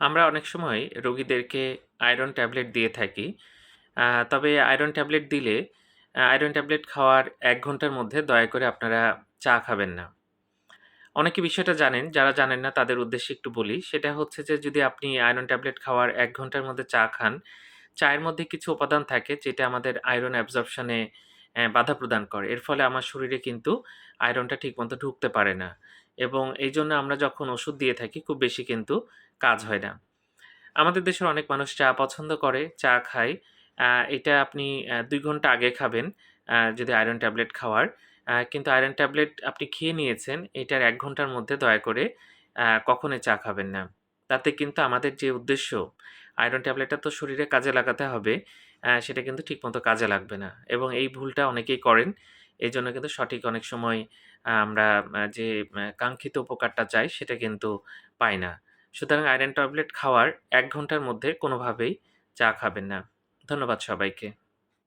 আমরা অনেক সময় রোগীদেরকে আয়রন ট্যাবলেট দিয়ে থাকি। তবে আয়রন ট্যাবলেট দিলে আয়রন ট্যাবলেট খাওয়ার এক ঘণ্টার মধ্যে দয়া করে আপনারা চা খাবেন না। অনেকে বিষয়টা জানেন, যারা জানেন না তাদের উদ্দেশ্যে একটু বলি। সেটা হচ্ছে যে যদি আপনি আয়রন ট্যাবলেট খাওয়ার এক ঘণ্টার মধ্যে চা খান, চায়ের মধ্যে কিছু উপাদান থাকে যেটা আমাদের আয়রন অ্যাবজর্পশন বাধা প্রদান করে। এর ফলে আমার শরীরে কিন্তু আয়রনটা ঠিকমতো ঢুকতে পারে না। এবং এই জন্য আমরা যখন ওষুধ দিয়ে থাকি খুব বেশি কিন্তু কাজ হয় না। আমাদের দেশের অনেক মানুষ চা পছন্দ করে, চা খায়। এটা আপনি দুই ঘণ্টা আগে খাবেন যদি আয়রন ট্যাবলেট খাওয়ার। কিন্তু আয়রন ট্যাবলেট আপনি খেয়ে নিয়েছেন, এটার এক ঘণ্টার মধ্যে দয়া করে কখনোই চা খাবেন না। তাতে কিন্তু আমাদের যে উদ্দেশ্য, আয়রন ট্যাবলেটটা তো শরীরে কাজে লাগাতে হবে, সেটা কিন্তু ঠিকমতো কাজে লাগবে না। এবং এই ভুলটা অনেকেই করেন। এই জন্য কিন্তু সঠিক অনেক সময় আমরা যে কাঙ্ক্ষিত উপকারটা চাই সেটা কিন্তু পাই না। সুতরাং আয়রন ট্যাবলেট খাওয়ার এক ঘণ্টার মধ্যে কোনোভাবেই চা খাবেন না। ধন্যবাদ সবাইকে।